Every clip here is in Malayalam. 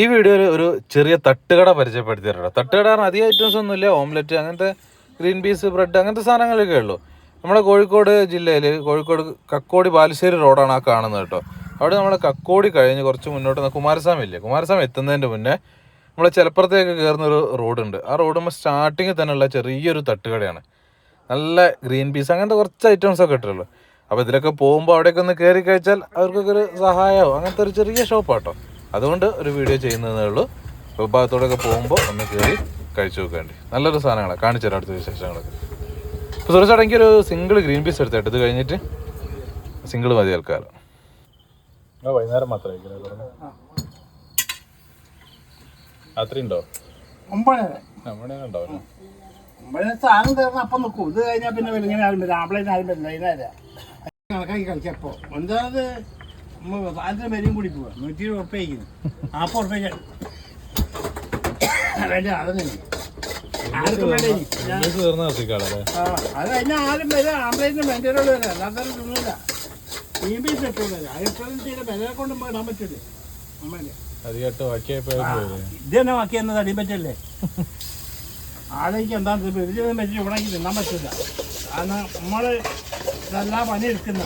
ഈ വീഡിയോയിൽ ഒരു ചെറിയ തട്ടുകട പരിചയപ്പെടുത്തിയിട്ടുണ്ട്. തട്ടുകട അധികം ഐറ്റംസ് ഒന്നുമില്ല. ഓംലെറ്റ് അങ്ങനത്തെ ഗ്രീൻ പീസ് ബ്രെഡ് അങ്ങനത്തെ സാധനങ്ങളൊക്കെ ഉള്ളൂ. നമ്മുടെ കോഴിക്കോട് ജില്ലയിൽ കോഴിക്കോട് കക്കോടി ബാലുശ്ശേരി റോഡാണ് ആ കാണുന്നത് കേട്ടോ. അവിടെ നമ്മൾ കക്കോടി കഴിഞ്ഞ് കുറച്ച് മുന്നോട്ട് കുമാരസ്വാമി ഇല്ലേ? കുമാരസ്വാമി എത്തുന്നതിന്റെ മുന്നേ നമ്മൾ ചിലപ്പുറത്തേക്ക് കയറുന്ന ഒരു റോഡുണ്ട് ആ റോഡുമ്പോൾ സ്റ്റാർട്ടിങ്ങിൽ തന്നെയുള്ള ചെറിയൊരു തട്ടുകടയാണ്. നല്ല ഗ്രീൻ പീസ് അങ്ങനത്തെ കുറച്ച് ഐറ്റംസ് ഒക്കെ ഇട്ടുള്ളൂ അപ്പോൾ ഇതിലൊക്കെ പോകുമ്പോൾ അവിടെയൊക്കെ ഒന്ന് കയറി കഴിച്ചാൽ അവർക്കൊക്കെ ഒരു സഹായമാവും അങ്ങനത്തെ ഒരു ചെറിയ ഷോപ്പാട്ടോ അതുകൊണ്ട് ഒരു വീഡിയോ ചെയ്യുന്നതേ ഉള്ളൂ. വിഭാഗത്തോടൊക്കെ പോകുമ്പോൾ ഒന്ന് കയറി കഴിച്ചു നോക്കേണ്ടി നല്ലൊരു സാധനങ്ങളാണ് കാണിച്ചു തരാം അടുത്ത വിശേഷങ്ങളൊക്കെ. ഇപ്പോൾ സുരക്ഷ എനിക്കൊരു സിംഗിൾ ഗ്രീൻ പീസ് എടുത്തിട്ട് ഇത് കഴിഞ്ഞിട്ട് സിംഗിൾ മതി ആൾക്കാർ വൈകുന്നേരം മാത്രമേ അത്രയുണ്ടോ ഉണ്ടാവും ഒമ്പതിന് സാധനം തരണം അപ്പം നിൽക്കും ഇത് കഴിഞ്ഞാൽ പിന്നെ വെളിങ്ങനെ ആരും ആമ്പിളേറ്റ് ആരും വരില്ല. കണക്കാക്കി കളിച്ചപ്പോൾ ഒന്നാമത് സാധനത്തിന് വരെയും കൂടി പോവാ. നൂറ്റി ഇരുപത് ഉറപ്പിക്കുന്നു നാൽപ്പത് ഉറപ്പിക്ക വേണ്ട അതന്നെ ആർക്കും വേണ്ട ഇനി. ഞാൻ- തീർന്ന നിർത്തിക്കാളല്ലേ ആ, അത് കഴിഞ്ഞാൽ ആരും വരും. ആമ്പിളേറ്റിന് വേണ്ടിയുള്ള വരാം അല്ലാതെ തിന്നില്ല മീൻ പീസ് ഇട്ടുള്ള അയൽപ്പലം ചെയ്ത വില കൊണ്ട് ഇടാൻ പറ്റില്ലേ അമ്മേന്റെ അധികമായിട്ട് ബാക്കിയായപ്പോഴും ഇത് തന്നെ ബാക്കി എന്നത് അടിയും പറ്റല്ലേ? ആളേക്ക് എന്താ ഇതിലും പറ്റി ഉണക്കി തിന്നാൻ പറ്റില്ല കാരണം നമ്മൾ ഇതെല്ലാം പണിയെടുക്കുന്ന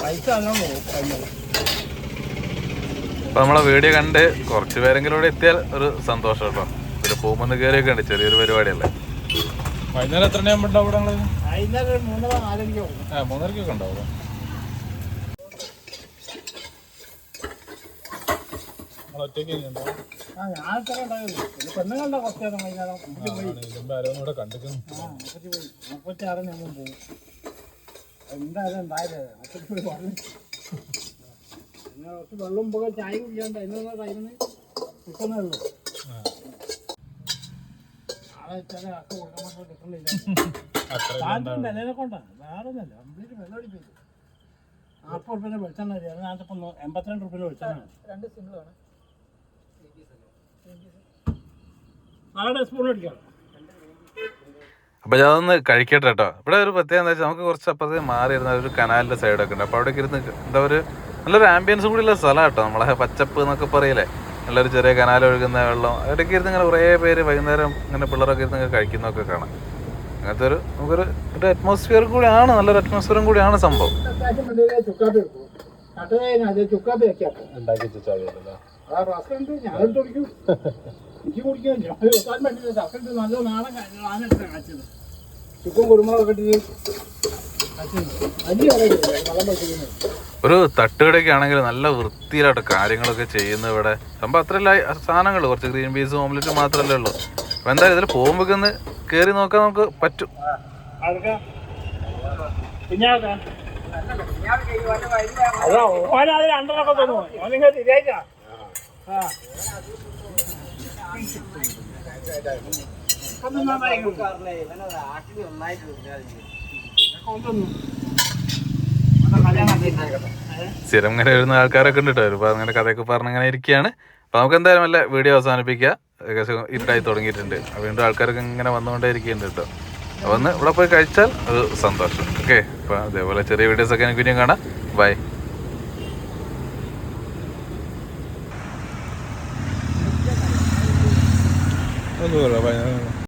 പൈസ അതാണ് കഴിഞ്ഞത് അപ്പൊ നമ്മളെ വീഡിയോ കണ്ട് കുറച്ച് പേരെങ്കിലും ഇവിടെ എത്തിയാൽ ഒരു സന്തോഷം കേട്ടോ. ഒരു പോകുമ്പോൾ കയറിയൊക്കെ ഉണ്ട് ചെറിയൊരു പരിപാടിയല്ലേ? വൈകുന്നേരം എത്ര മണിയാകുമ്പോൾ ആ മൂന്നരക്കൊക്കെ ഉണ്ടാവും എന്തായാലും ഉണ്ടായത് പോയി പറഞ്ഞു പിന്നെ കുറച്ച് വെള്ളം പോകാൻ ചായ കുടിക്കാണ്ട് അതിനുള്ള ടൈമിന് കിട്ടുന്നേ ഉള്ളൂ. നാളെ ചില അക്ക കൊടുക്കാൻ മാത്രം കിട്ടുന്നില്ല സാധനം വിലനെ കൊണ്ടാണ് വേറെ ഒന്നല്ല കംപ്ലീറ്റ് വില അടിപ്പിച്ചു നാൽപ്പത് റുപ്യന്റെ വെളിച്ചെണ്ണ അത് ഞാനിപ്പോൾ എൺപത്തിരണ്ട് റുപ്യന്റെ വെളിച്ചെണ്ണ രണ്ട് സിംഗിളാണ് നാളെ സ്പൂൺ അടിക്കാം. അപ്പൊ ഞാൻ ഒന്ന് കഴിക്കട്ടെ കേട്ടോ. ഇവിടെ ഒരു പ്രത്യേകത എന്താ വെച്ചാൽ നമുക്ക് കുറച്ച് അപ്പുറത്തേക്ക് മാറിയിരുന്ന ഒരു കനാലിന്റെ സൈഡൊക്കെ ഉണ്ട്. അപ്പൊ അവിടേക്ക് ഇരുന്ന് എന്താ ഒരു നല്ലൊരു ആംബിയൻസും കൂടി ഉള്ള സ്ഥലം കേട്ടോ നമ്മളെ പച്ചപ്പ് എന്നൊക്കെ പറയില്ലേ. നല്ലൊരു ചെറിയ കനാൽ ഒഴുകുന്ന വെള്ളം. ഇടയ്ക്ക് ഇരുന്ന് ഇങ്ങനെ കുറേ പേര് വൈകുന്നേരം ഇങ്ങനെ പിള്ളേരൊക്കെ ഇരുന്ന് ഇങ്ങനെ കഴിക്കുന്നതൊക്കെ കാണാം. അങ്ങനത്തെ ഒരു നമുക്കൊരു ഒരു അറ്റ്മോസ്ഫിയർ കൂടിയാണ് നല്ലൊരു അറ്റ്മോസ്ഫിയറും കൂടിയാണ് സംഭവം. ചുക്കും കുരുമുളകൊക്കെ ഇട്ടിട്ട് കാച്ചത് വലിയ വിലയില്ല വെള്ളം വെച്ചിരിക്കുന്നത് ഒരു തട്ടുകടയൊക്കെ ആണെങ്കിൽ നല്ല വൃത്തിയിലായിട്ട് കാര്യങ്ങളൊക്കെ ചെയ്യുന്നത് ഇവിടെ. സംഭവം അത്രയല്ല സാധനങ്ങൾ കുറച്ച് ഗ്രീൻ പീസും ഓംലെറ്റും മാത്രമല്ലേ ഉള്ളൂ. അപ്പൊ എന്തായാലും ഇതിൽ പോകുമ്പോൾ ഒന്ന് കയറി നോക്കാൻ നമുക്ക് പറ്റും. അതൊക്കെ സ്ഥിരം ഇങ്ങനെ വരുന്ന ആൾക്കാരൊക്കെ ഉണ്ട് കേട്ടോ. ഒരുപാട് അങ്ങനെ കഥയൊക്കെ പറഞ്ഞ് അങ്ങനെ ഇരിക്കുകയാണ്. അപ്പൊ നമുക്ക് എന്തായാലും അല്ല വീഡിയോ അവസാനിപ്പിക്കുക ഏകദേശം ഇരുട്ടായി തുടങ്ങിയിട്ടുണ്ട്. വീണ്ടും ആൾക്കാരൊക്കെ ഇങ്ങനെ വന്നുകൊണ്ടേ ഇരിക്കുന്നുണ്ട് കേട്ടോ. അപ്പൊ ഒന്ന് ഇവിടെ പോയി കഴിച്ചാൽ അത് സന്തോഷം. ഓക്കെ? അപ്പൊ അതേപോലെ ചെറിയ വീഡിയോസ് ഒക്കെ എനിക്ക് പിന്നെയും കാണാം. ബൈ. ഒന്നുമില്ല